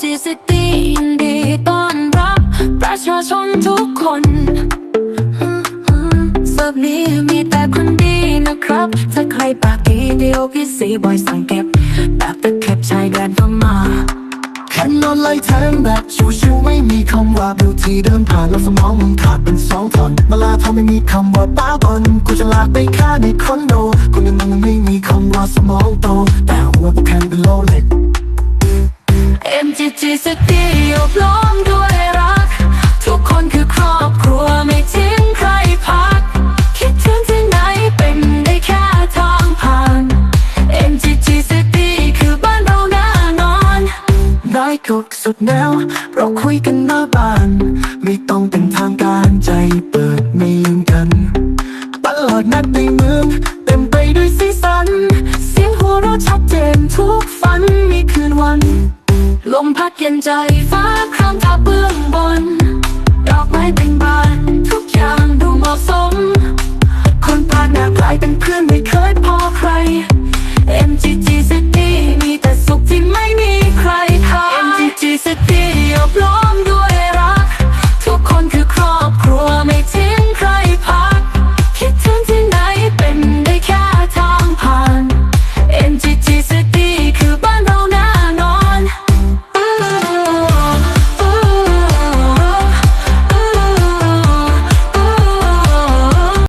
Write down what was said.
จิซิตี้ยินดีต้อนรับ ประชาชนทุกคนเซิร์ฟนี้มีแต่คนดีนะครับ ถ้าใครปากดีเดียวพี่สีบอยสั่งเก็บ แบบตะเข็บชายแดนก็มาขันนอนไล่แทงแบบชูชิวไม่มีคำว่าบิวที่เดินผ่านแล้วสมองมึงขาดเป็นสองท่อนเวลาทอไม่มีคำว่าป้าบอลกูจะลากไปฆ่าในคอนโด MGG City อบล้อมด้วยรัก ทุกคนคือครอบครัวไม่ทิ้งใครพัก คิดถึงที่ไหนเป็นได้แค่ทางผ่าน MGG City คือบ้านเราแน่นอนได้ทุกสุดแนว เราคุยกันหน้าบ้าน ไม่ต้องเป็นทางการใจเปิดไม่ลืมกันตลอดนัดในเมืองเต็มไปด้วยสีสัน เสียงหัวเราะชัดเจนทุกฝันมีคืนวัน ลมพัดเย็นใจฟ้าครามตาเบื้องบน ดอกไม้เป็นบาน ทุกอย่างดูเหมาะสม คนปากหน้ากลายเป็นเพื่อนไม่เค